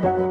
알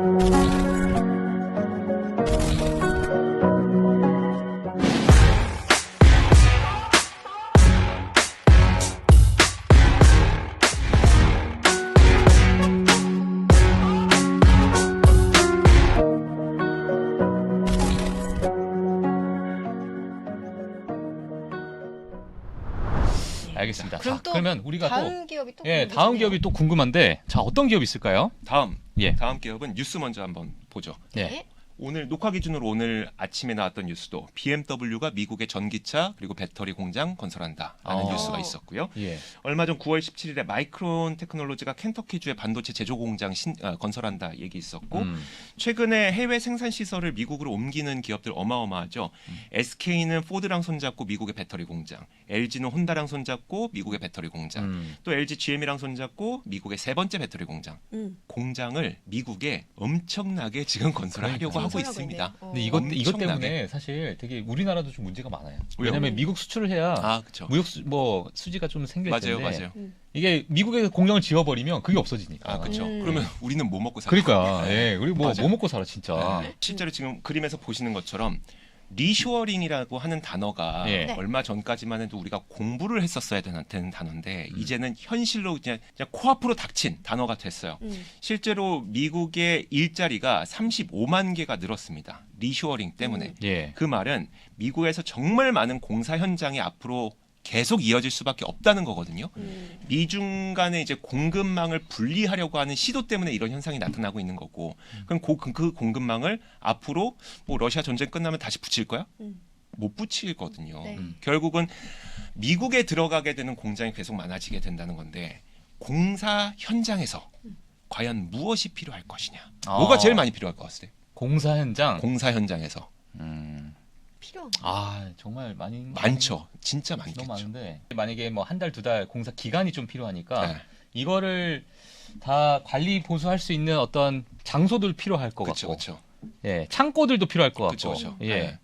그러면 우리가 다음 또 기업이 또 예, 궁금해지네요. 다음 기업이 또 궁금한데 자, 어떤 기업이 있을까요? 다음 예. 다음 기업은 뉴스 먼저 한번 보죠. 예. 네. 오늘 녹화 기준으로 오늘 아침에 나왔던 뉴스도 BMW가 미국의 전기차 그리고 배터리 공장 건설한다라는 어. 뉴스가 있었고요. 예. 얼마 전 9월 17일에 마이크론 테크놀로지가 켄터키주의 반도체 제조 공장 신, 어, 건설한다 얘기 있었고 음. 최근에 해외 생산 시설을 미국으로 옮기는 기업들 어마어마하죠. SK는 포드랑 손잡고 미국의 배터리 공장, LG는 혼다랑 손잡고 미국의 배터리 공장, 음. 또 LG GM이랑 손잡고 미국의 세 번째 배터리 공장. 음. 공장을 미국에 엄청나게 지금 건설하려고 그러니까요. 하고 있습니다. 어. 근데 이것 이것 엄청나게. 때문에 사실 되게 우리나라도 좀 문제가 많아요. 왜요? 왜냐하면 미국 수출을 해야 아. 무역 수, 뭐 수지가 좀 생길 맞아요, 텐데 맞아요. 이게 미국에 공장을 지어버리면 그게 없어지니까. 아, 그렇죠. 음. 그러면 우리는 뭐 먹고 살아? 그러니까 예, 우리 뭐 맞아요. 뭐 먹고 살아 진짜. 네. 실제로 지금 그림에서 보시는 것처럼 리쇼어링이라고 하는 단어가 예. 네. 얼마 전까지만 해도 우리가 공부를 했었어야 되는, 되는 단어인데 음. 이제는 현실로 그냥, 그냥 코앞으로 닥친 단어가 됐어요. 음. 실제로 미국의 일자리가 35만 개가 늘었습니다. 리쇼어링 때문에. 예. 그 말은 미국에서 정말 많은 공사 현장이 앞으로 계속 이어질 수밖에 없다는 거거든요. 음. 미중 간의 이제 공급망을 분리하려고 하는 시도 때문에 이런 현상이 나타나고 있는 거고 그럼 고- 그, 그 공급망을 앞으로 뭐 러시아 전쟁 끝나면 다시 붙일 거야? 음. 못 붙이거든요. 네. 음. 결국은 미국에 들어가게 되는 공장이 계속 많아지게 된다는 건데 공사 현장에서 과연 무엇이 필요할 것이냐? 아. 뭐가 제일 많이 필요할 것 같으세요? 공사 현장. 공사 현장에서 음. 필요. 아 정말 많이 많죠. 진짜 너무 많겠죠. 많은데 만약에 뭐 한 달 두 달 공사 기간이 좀 필요하니까 네. 이거를 다 관리 보수할 수 있는 어떤 장소들 필요할 것 그렇죠, 같고, 그렇죠. 예, 창고들도 필요할 것 그렇죠, 같고, 그렇죠. 예, 네.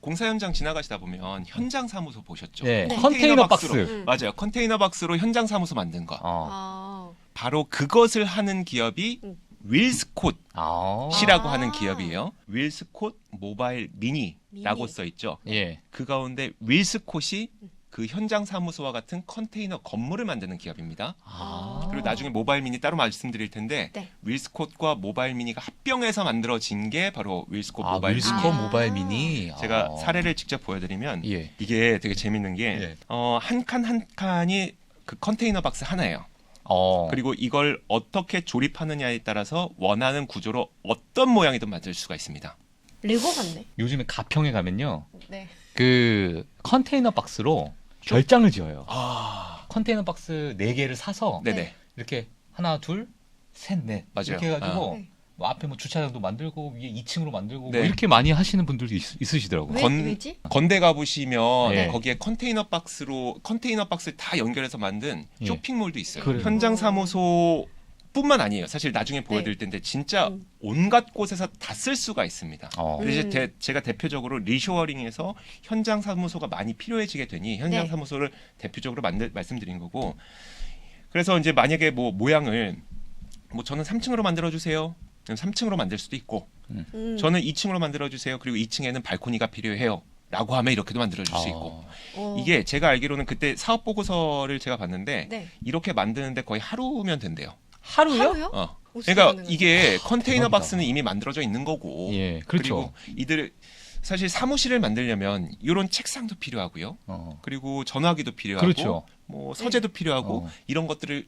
공사 현장 지나가시다 보면 현장 사무소 보셨죠? 네, 네. 컨테이너 박스, 박스로. 음. 맞아요. 컨테이너 박스로 현장 사무소 만든 거. 어, 아. 바로 그것을 하는 기업이 음. 윌스콧이라고 아, 하는 기업이에요. 윌스콧 모바일 미니라고 미니. 써 있죠. 예, 그 가운데 윌스콧이 그 현장 사무소와 같은 컨테이너 건물을 만드는 기업입니다. 아, 그리고 나중에 모바일 미니 따로 말씀드릴 텐데 네. 윌스콧과 모바일 미니가 합병해서 만들어진 게 바로 윌스콧 아, 모바일 윌스코 미니. 아. 모바일 미니. 제가 아. 사례를 직접 보여드리면 예, 이게 되게 재밌는 게 예. 어, 한 칸 한 칸이 그 컨테이너 박스 하나예요. 어, 그리고 이걸 어떻게 조립하느냐에 따라서 원하는 구조로 어떤 모양이든 만들 수가 있습니다. 레고 같네. 요즘에 가평에 가면요, 네. 그 컨테이너 박스로 별장을 지어요. 아, 컨테이너 박스 네 개를 사서 네네. 이렇게 하나, 둘, 셋, 넷 맞아요. 이렇게 해가지고 아. 네. 뭐 앞에 뭐 주차장도 만들고 위에 2층으로 만들고 네. 뭐 이렇게 많이 하시는 분들도 있, 있으시더라고요. 왜, 건- 왜지? 건대 가보시면 네. 거기에 컨테이너 박스로 컨테이너 박스 다 연결해서 만든 예. 쇼핑몰도 있어요. 그래요. 현장 사무소 뿐만 아니에요. 사실 나중에 보여드릴 텐데 진짜 음. 온갖 곳에서 다 쓸 수가 있습니다. 어. 그래서 음. 대- 제가 대표적으로 리쇼어링에서 현장 사무소가 많이 필요해지게 되니 현장 네. 사무소를 대표적으로 만들, 말씀드린 거고 그래서 이제 만약에 뭐 모양을 뭐 저는 3층으로 만들어 주세요. 3층으로 만들 수도 있고 음. 저는 2층으로 만들어 주세요. 그리고 2층에는 발코니가 필요해요. 라고 하면 이렇게도 만들어 줄 수 있고 어. 이게 제가 알기로는 그때 사업 보고서를 제가 봤는데 네. 이렇게 만드는데 거의 하루면 된대요. 하루요? 하루요? 어. 그러니까? 이게 컨테이너 대박이다. 박스는 이미 만들어져 있는 거고 예, 그렇죠. 그리고 이들 사실 사무실을 만들려면 이런 책상도 필요하고요. 어. 그리고 전화기도 필요하고 그렇죠. 뭐 서재도 필요하고 어. 이런 것들을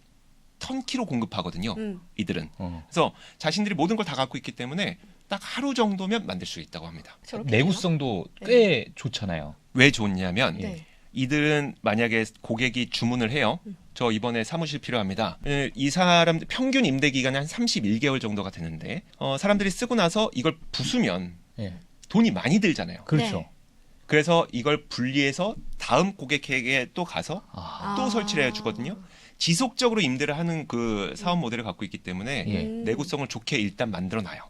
턴키로 공급하거든요. 음. 이들은. 어. 그래서 자신들이 모든 걸 다 갖고 있기 때문에 딱 하루 정도면 만들 수 있다고 합니다. 저렇게 내구성도 꽤 좋잖아요. 왜 좋냐면? 네. 이들은 만약에 고객이 주문을 해요. 음. 저 이번에 사무실 필요합니다. 예, 이 사람 평균 임대 기간이 한 31개월 정도가 되는데 어, 사람들이 쓰고 나서 이걸 부수면 예. 돈이 많이 들잖아요. 그렇죠. 네. 그래서 이걸 분리해서 다음 고객에게 또 가서 아. 또 아. 설치를 해 주거든요. 지속적으로 임대를 하는 그 사업 모델을 갖고 있기 때문에 예. 음. 내구성을 좋게 일단 만들어 놔요.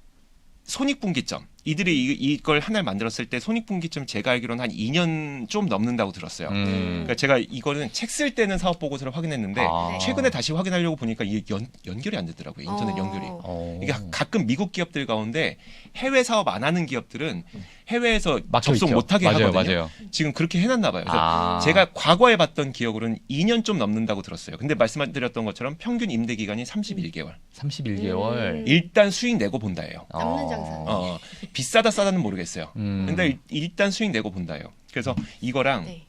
손익분기점 이들이 이, 이 걸 하나를 만들었을 때 손익분기점 제가 알기로는 한 2년 좀 넘는다고 들었어요. 음. 그러니까 제가 이거는 책 쓸 때는 사업 보고서를 확인했는데 아. 네. 최근에 다시 확인하려고 보니까 이게 연, 연결이 안 되더라고요. 인터넷 어. 연결이. 어. 이게 가끔 미국 기업들 가운데 해외 사업 안 하는 기업들은 해외에서 접속. 못 하게 맞아요, 하거든요. 맞아요. 지금 그렇게 해놨나 봐요. 그래서 아. 제가 과거에 봤던 기억으로는 2년 좀 넘는다고 들었어요. 근데 말씀드렸던 것처럼 평균 임대 기간이 31개월. 31개월. 음. 일단 수익 내고 본다예요. 남는 장사. 어, 비싸다 싸다는 모르겠어요. 음. 근데 일- 일단 수익 내고 본다예요. 그래서 이거랑 네.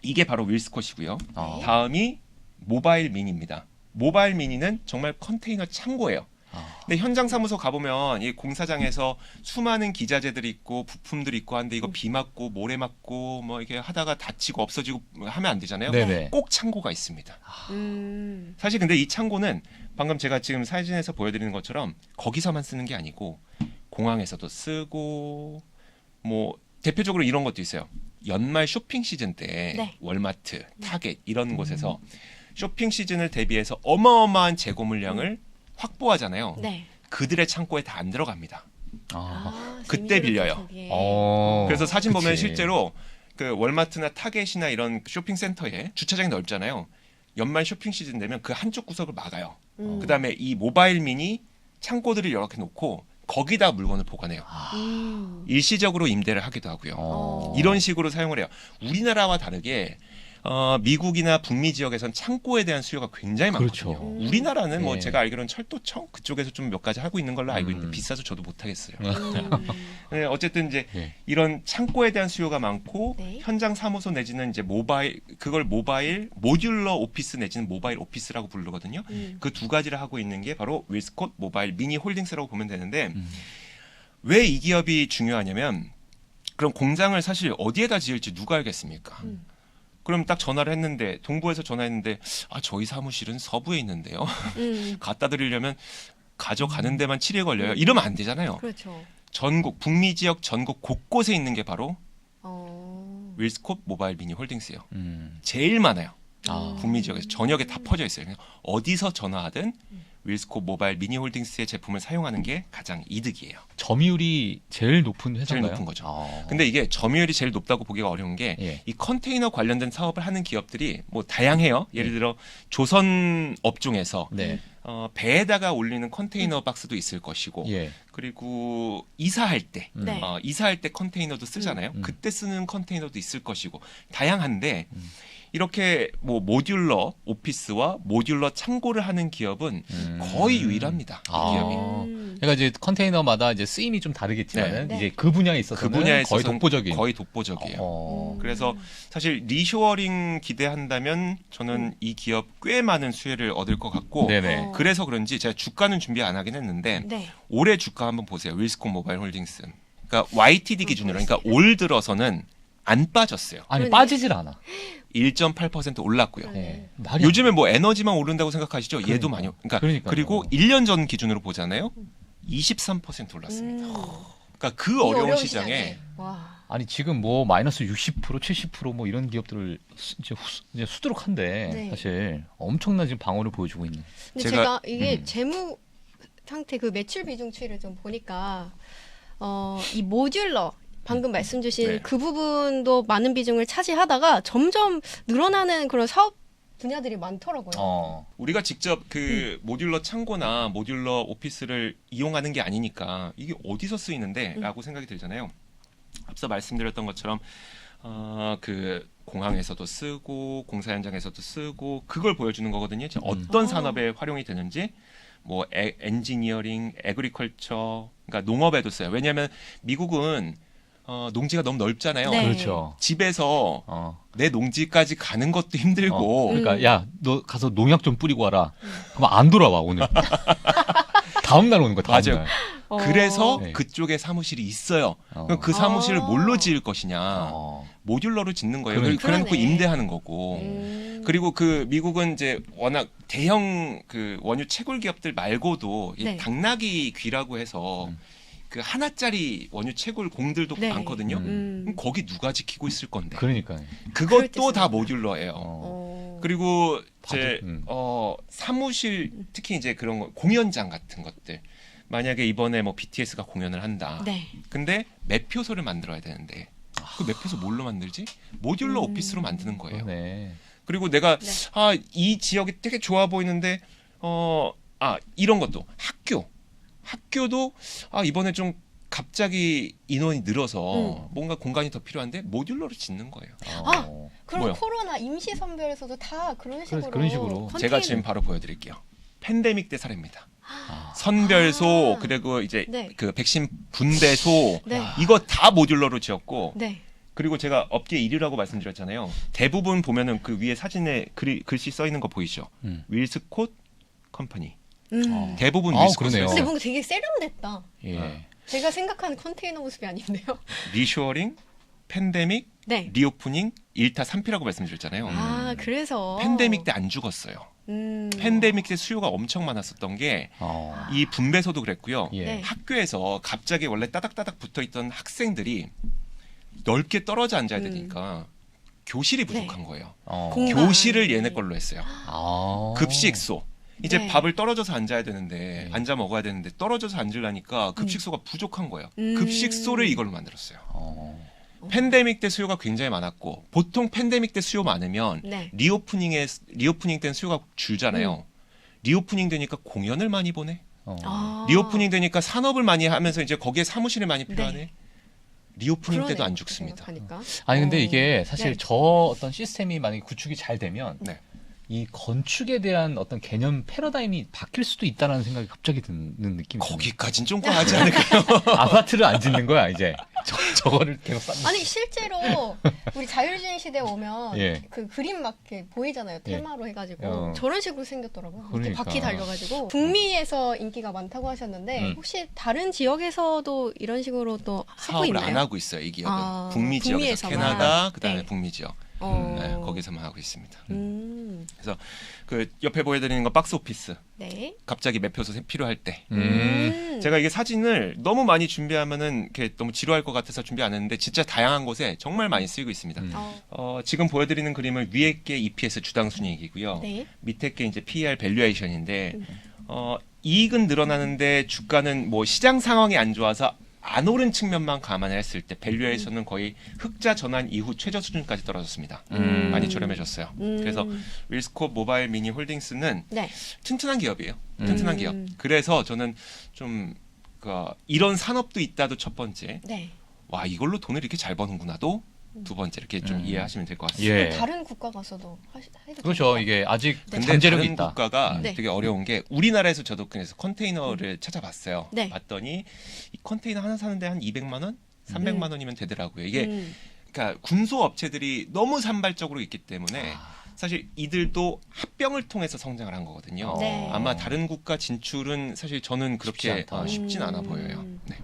이게 바로 윌스콧이고요. 어. 다음이 모바일 미니입니다. 모바일 미니는 정말 컨테이너 창고예요. 아. 근데 현장 사무소 가보면 이 공사장에서 수많은 기자재들이 있고 부품들이 있고 한데 이거 비 맞고 모래 맞고 뭐 이렇게 하다가 다치고 없어지고 하면 안 되잖아요. 네네. 꼭 창고가 있습니다. 음. 사실 근데 이 창고는 방금 제가 지금 사진에서 보여드리는 것처럼 거기서만 쓰는 게 아니고 공항에서도 쓰고 뭐 대표적으로 이런 것도 있어요. 연말 쇼핑 시즌 때 네. 월마트, 타겟 이런 곳에서 쇼핑 시즌을 대비해서 어마어마한 재고 물량을 확보하잖아요. 네. 그들의 창고에 다 안 들어갑니다. 아. 아, 그때 빌려요. 거기에. 어. 그래서 사진 보면 그치. 실제로 그 월마트나 타겟이나 이런 쇼핑 센터에 주차장이 넓잖아요. 연말 쇼핑 시즌 되면 그 한쪽 구석을 막아요. 음. 그다음에 이 모바일 미니 창고들을 이렇게 놓고 거기다 물건을 보관해요. 음. 일시적으로 임대를 하기도 하고요. 어. 이런 식으로 사용을 해요. 우리나라와 다르게 어, 미국이나 북미 지역에선 창고에 대한 수요가 굉장히 그렇죠. 많거든요. 우리나라는 뭐 네. 제가 알기로는 철도청 그쪽에서 좀 몇 가지 하고 있는 걸로 알고 있는데 음. 비싸서 저도 못 하겠어요. 음. 네, 어쨌든 이제 예. 이런 창고에 대한 수요가 많고 네. 현장 사무소 내지는 이제 모바일 그걸 모바일 모듈러 오피스 내지는 모바일 오피스라고 부르거든요. 음. 그두 가지를 하고 있는 게 바로 윌스콧 모바일 미니 홀딩스라고 보면 되는데 음. 왜이 기업이 중요하냐면 그럼 공장을 사실 어디에다 지을지 누가 알겠습니까? 음. 그럼 딱 전화를 했는데 동부에서 전화했는데 아 저희 사무실은 서부에 있는데요. 음. 갖다 드리려면 가져가는 데만 7일 걸려요. 이러면 안 되잖아요. 그렇죠. 전국 북미 지역 전국 곳곳에 있는 게 바로 어. 윌스콧 모바일 미니 홀딩스예요. 음. 제일 많아요. 아. 북미 지역에서 전역에 다 퍼져 있어요. 어디서 전화하든 윌스콧 모바일 미니 홀딩스의 제품을 사용하는 게 가장 이득이에요. 점유율이 제일 높은 회사인가요? 제일 높은 거죠. 아. 근데 이게 점유율이 제일 높다고 보기가 어려운 게 예. 이 컨테이너 관련된 사업을 하는 기업들이 뭐 다양해요. 예를 들어 조선 업종에서 네. 어, 배에다가 올리는 컨테이너 박스도 있을 것이고 예. 그리고 이사할 때 음. 네. 어, 이사할 때 컨테이너도 쓰잖아요. 음. 그때 쓰는 컨테이너도 있을 것이고 다양한데 음. 이렇게 뭐 모듈러 오피스와 모듈러 창고를 하는 기업은 음. 거의 유일합니다. 이 아. 기업이. 음. 그러니까 이제 컨테이너마다 이제 쓰임이 좀 다르겠지만 네. 이제 그 분야에 있어서는 그 분야에 거의 독보적인. 거의 독보적이에요. 어. 음. 그래서 사실 리쇼어링 기대한다면 저는 이 기업 꽤 많은 수혜를 얻을 것 같고 네네. 어. 그래서 그런지 제가 주가는 준비 안 하긴 했는데 네. 올해 주가 한번 보세요. 윌스콘 모바일 홀딩스. 그러니까 YTD 음, 기준으로 그러니까 올 들어서는 안 빠졌어요. 아니 그러네. 빠지질 않아. 1.8% 올랐고요. 네. 예. 말이 안 요즘에 뭐 에너지만 오른다고 생각하시죠? 얘도 그러니까. 많이. 그러니까 그러니까요. 그리고 1년 전 기준으로 보잖아요. 23% 올랐습니다. 음. 그러니까 그 이 어려운 시장에 와. 아니 지금 뭐 마이너스 60% 70%뭐 이런 기업들을 수, 이제, 후, 이제 수두룩한데 네. 사실 엄청난 지금 방어를 보여주고 있는. 근데 제가- 제가, 이게 음. 재무 상태 그 매출 비중치를 좀 보니까 어 이 모듈러 방금 말씀 주신 네. 그 부분도 많은 비중을 차지하다가 점점 늘어나는 그런 사업 분야들이 많더라고요. 어. 우리가 직접 그 모듈러 창고나 모듈러 오피스를 이용하는 게 아니니까 이게 어디서 쓰이는데라고 생각이 들잖아요. 앞서 말씀드렸던 것처럼 어, 그 공항에서도 쓰고 공사 현장에서도 쓰고 그걸 보여주는 거거든요. 음. 어떤 어. 산업에 활용이 되는지 뭐 에, 엔지니어링, 에그리컬처, 그러니까 농업에도 써요. 왜냐하면 미국은 어, 농지가 너무 넓잖아요. 네. 그렇죠. 집에서 어. 내 농지까지 가는 것도 힘들고 어. 그러니까 음. 야너 가서 농약 좀 뿌리고 와라. 그럼 안 돌아와 오늘. 다음 날 오는 거야. 다음 맞아요. 날. 어. 그래서 네. 그쪽에 사무실이 있어요. 어. 그럼 그 사무실을 아. 뭘로 지을 것이냐? 어. 모듈러로 짓는 거예요. 그러니까. 그래 놓고 그러네. 임대하는 거고. 음. 그리고 그 미국은 이제 워낙 대형 그 원유 채굴 기업들 말고도 이 네. 당나귀 귀라고 해서 음. 그 하나짜리 원유 채굴 공들도 네. 많거든요. 음. 음. 그럼 거기 누가 지키고 있을 건데? 그러니까. 그것도 다 모듈러예요. 어. 어. 그리고 제 음. 어, 사무실 특히 이제 그런 거 공연장 같은 것들 만약에 이번에 뭐 BTS가 공연을 한다. 네. 근데 매표소를 만들어야 되는데 그 매표소 뭘로 만들지? 모듈러 음. 오피스로 만드는 거예요. 그러네. 그리고 내가 네. 아이 지역이 되게 좋아 보이는데 어 아 이런 것도 학교 학교도 아 이번에 좀 갑자기 인원이 늘어서 음. 뭔가 공간이 더 필요한데 모듈러로 짓는 거예요. 아! 어. 그럼 뭐요? 코로나 임시 선별에서도 다 그런 식으로 그런 식으로. 컨테이너- 제가 지금 바로 보여드릴게요. 팬데믹 때 사례입니다. 아. 선별소 아. 그리고 이제 네. 그 백신 분배소 네. 이거 다 모듈러로 지었고 네. 그리고 제가 업계 1위라고 말씀드렸잖아요. 대부분 보면은 그 위에 사진에 글이, 글씨 써 있는 거 보이죠? 음. 윌스콧 컴퍼니. 음. 어. 대부분 아. 그러네요. 근데 뭔가 되게 세련됐다. 예. 어. 제가 생각하는 컨테이너 모습이 아닌데요. 리쇼어링, 팬데믹, 네. 리오프닝, 1타 3피라고 말씀드렸잖아요. 아, 그래서 팬데믹 때 안 죽었어요. 음. 팬데믹 때 수요가 엄청 많았었던 게 이 어. 분배소도 그랬고요. 예. 네. 학교에서 갑자기 원래 따닥따닥 붙어 있던 학생들이 넓게 떨어져 앉아야 음. 되니까 교실이 부족한 거예요. 어. 공간. 교실을 얘네 걸로 했어요. 아. 급식소. 이제 네. 밥을 떨어져서 앉아야 되는데 네. 앉아 먹어야 되는데 떨어져서 앉으려니까 급식소가 부족한 거예요. 음. 급식소를 이걸로 만들었어요. 어. 팬데믹 때 수요가 굉장히 많았고 보통 팬데믹 때 수요 많으면 네. 리오프닝에 리오프닝 때는 수요가 줄잖아요. 리오프닝 되니까 공연을 많이 보내. 어. 아. 리오프닝 되니까 산업을 많이 하면서 이제 거기에 사무실이 많이 네. 필요하네. 리오프닝 그러네요, 때도 안 죽습니다. 생각하니까. 아니 근데 어. 이게 사실 네. 저 어떤 시스템이 만약에 구축이 잘 되면 네. 이 건축에 대한 어떤 개념 패러다임이 바뀔 수도 있다라는 생각이 갑자기 드는 느낌이 거기까진 좀 과하지 않을까요? 아파트를 안 짓는 거야 이제 저, 저거를 계속 쌓는 아니 실제로 우리 자율주행 시대에 오면 예. 그 그림 막 이렇게 보이잖아요 예. 테마로 해가지고 어. 저런 식으로 생겼더라고요. 그러니까. 바퀴 달려가지고 북미에서 인기가 많다고 하셨는데 음. 혹시 다른 지역에서도 이런 식으로 또 하고 사업을 있나요? 안 하고 있어요. 이 기업은 아, 북미 지역에서 북미에서만. 캐나다 그다음에 네. 북미 지역 어. 네, 거기서만 하고 있습니다. 음. 그 옆에 보여드리는 거 박스 오피스. 네. 갑자기 매표소 필요할 때. 음. 제가 이게 사진을 너무 많이 준비하면은 이렇게 너무 지루할 것 같아서 준비 안 했는데 진짜 다양한 곳에 정말 많이 쓰이고 있습니다. 음. 어. 어, 지금 보여드리는 그림은 위에 게 EPS 주당 순이익이고요. 네. 밑에 게 이제 PER 밸류에이션인데 음. 어, 이익은 늘어나는데 주가는 뭐 시장 상황이 안 좋아서 안 오른 측면만 감안을 했을 때 밸류에이션은 거의 흑자 전환 이후 최저 수준까지 떨어졌습니다. 음. 많이 저렴해졌어요. 음. 그래서 윌스코 모바일 미니 홀딩스는 네. 튼튼한 기업이에요. 음. 튼튼한 음. 기업. 그래서 저는 좀 그, 이런 산업도 있다도 첫 번째. 네. 와 이걸로 돈을 이렇게 잘 버는구나도 두 번째 이렇게 좀 음. 이해하시면 될 것 같습니다. 예. 다른 국가 가서도 하시, 해도 그렇죠 될까요? 이게 아직 네. 근데 잠재력이 다른 있다. 국가가 네. 되게 어려운 게 우리나라에서 저도 그래서 컨테이너를 찾아봤어요. 네. 봤더니 이 컨테이너 하나 사는데 한 200만 원, 300만 원이면 되더라고요. 이게 음. 그러니까 군소 업체들이 너무 산발적으로 있기 때문에 아. 사실 이들도 합병을 통해서 성장을 한 거거든요. 네. 아마 다른 국가 진출은 사실 저는 쉽지 그렇게 않다. 어, 쉽진 않아 음. 보여요. 네.